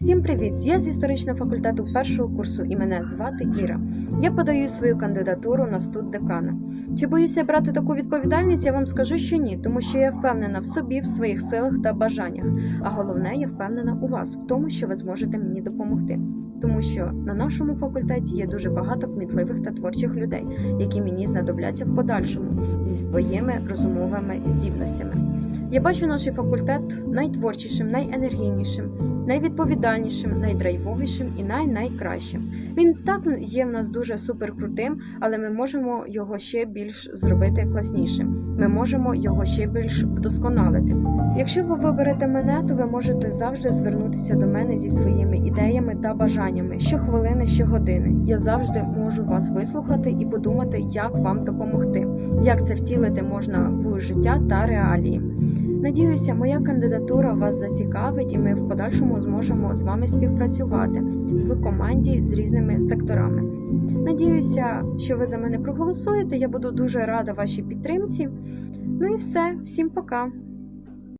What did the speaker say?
Всім привіт! Я з історичного факультету першого курсу і мене звати Іра. Я подаю свою кандидатуру на студ декана. Чи боюся брати таку відповідальність? Я вам скажу, що ні, тому що я впевнена в собі, в своїх силах та бажаннях. А головне, я впевнена у вас в тому, що ви зможете мені допомогти. Тому що на нашому факультеті є дуже багато кмітливих та творчих людей, які мені знадобляться в подальшому зі своїми розумовими здібностями. Я бачу наш факультет найтворчішим, найенергійнішим, найвідповідальнішим, найдрайвовішим і най-найкращим. Він так є в нас дуже суперкрутим, але ми можемо його ще більш зробити класнішим. Ми можемо його ще більш вдосконалити. Якщо ви виберете мене, то ви можете завжди звернутися до мене зі своїми ідеями та бажаннями щохвилини, щогодини. Я завжди можу вас вислухати і подумати, як вам допомогти, як це втілити можна в життя та реалії. Надіюся, моя кандидатура вас зацікавить, і ми в подальшому зможемо з вами співпрацювати в команді з різними секторами. Надіюся, що ви за мене проголосуєте. Я буду дуже рада вашій підтримці. Ну і все, всім пока.